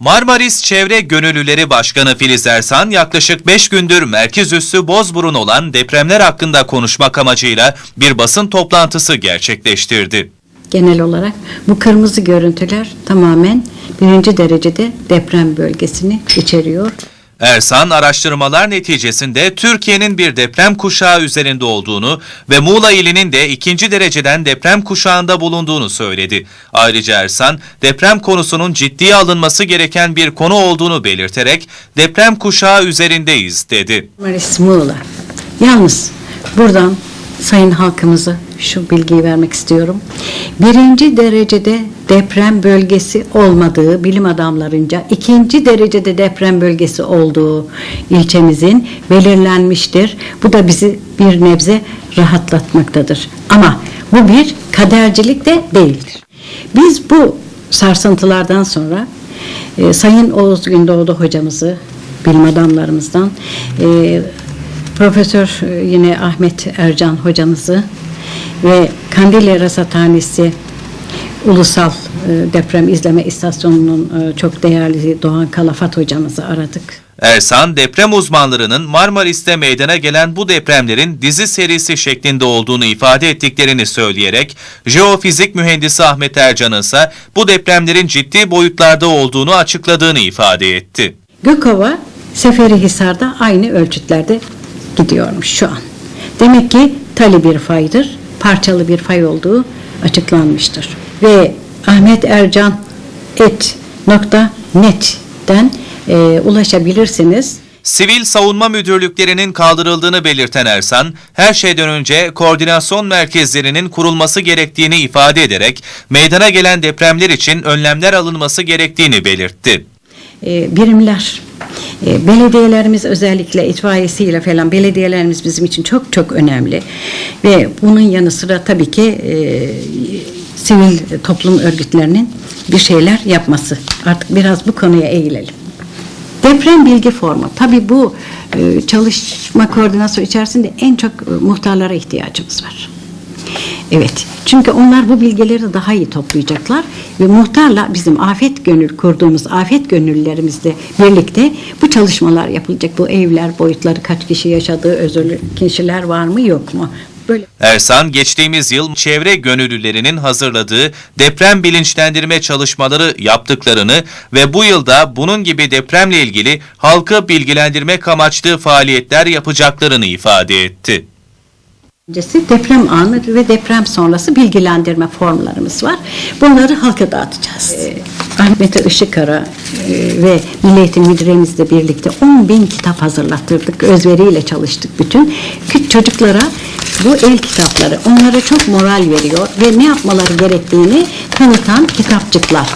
Marmaris Çevre Gönüllüleri Başkanı Filiz Ersan yaklaşık 5 gündür merkez üssü Bozburun olan depremler hakkında konuşmak amacıyla bir basın toplantısı gerçekleştirdi. Genel olarak bu kırmızı görüntüler tamamen birinci derecede deprem bölgesini içeriyor. Ersan araştırmalar neticesinde Türkiye'nin bir deprem kuşağı üzerinde olduğunu ve Muğla ilinin de ikinci dereceden deprem kuşağında bulunduğunu söyledi. Ayrıca Ersan deprem konusunun ciddiye alınması gereken bir konu olduğunu belirterek deprem kuşağı üzerindeyiz dedi. Maris Muğla. Yalnız buradan sayın halkımıza şu bilgiyi vermek istiyorum. Birinci derecede deprem bölgesi olmadığı bilim adamlarınca ikinci derecede deprem bölgesi olduğu ilçemizin belirlenmiştir. Bu da bizi bir nebze rahatlatmaktadır. Ama bu bir kadercilik de değildir. Biz bu sarsıntılardan sonra e, Sayın Oğuz Gündoğdu hocamızı, bilim adamlarımızdan, e, Profesör e, yine Ahmet Ercan hocamızı ve Kandilli Rasathanesi Ulusal e, Deprem İzleme İstasyonu'nun e, çok değerli Doğan Kalafat hocamızı aradık. Ersan, deprem uzmanlarının Marmaris'te meydana gelen bu depremlerin dizi serisi şeklinde olduğunu ifade ettiklerini söyleyerek, jeofizik mühendisi Ahmet Ercan'ın ise bu depremlerin ciddi boyutlarda olduğunu açıkladığını ifade etti. Gökova Seferihisar'da aynı ölçütlerde gidiyormuş şu an. Demek ki tali bir faydır, parçalı bir fay olduğu açıklanmıştır. Ve Ahmet Ercan et nokta net'ten e, ulaşabilirsiniz. Sivil savunma müdürlüklerinin kaldırıldığını belirten Ersan, her şeyden önce koordinasyon merkezlerinin kurulması gerektiğini ifade ederek, meydana gelen depremler için önlemler alınması gerektiğini belirtti. e, birimler, e, belediyelerimiz özellikle itfaiyesiyle falan belediyelerimiz bizim için çok çok önemli. Ve bunun yanı sıra tabii ki e, sivil toplum örgütlerinin bir şeyler yapması. Artık biraz bu konuya eğilelim. Deprem bilgi formu. Tabii bu e, çalışma koordinasyonu içerisinde en çok e, muhtarlara ihtiyacımız var. Evet. Çünkü onlar bu bilgileri daha iyi toplayacaklar ve muhtarla bizim afet gönül kurduğumuz afet gönüllülerimizle birlikte bu çalışmalar yapılacak. Bu evler boyutları kaç kişi yaşadığı özürlü kişiler var mı yok mu? Böyle Ersan, geçtiğimiz yıl çevre gönüllülerinin hazırladığı deprem bilinçlendirme çalışmaları yaptıklarını ve bu yılda bunun gibi depremle ilgili halkı bilgilendirmek amaçlı faaliyetler yapacaklarını ifade etti. Öncesi deprem anı ve deprem sonrası bilgilendirme formlarımız var. Bunları halka dağıtacağız. Ee, Ahmet Işıkara e, ve Milli Eğitim Müdüremizle birlikte 10 bin kitap hazırlattırdık. Özveriyle çalıştık bütün. Küçük çocuklara bu el kitapları onlara çok moral veriyor ve ne yapmaları gerektiğini tanıtan kitapçıklar.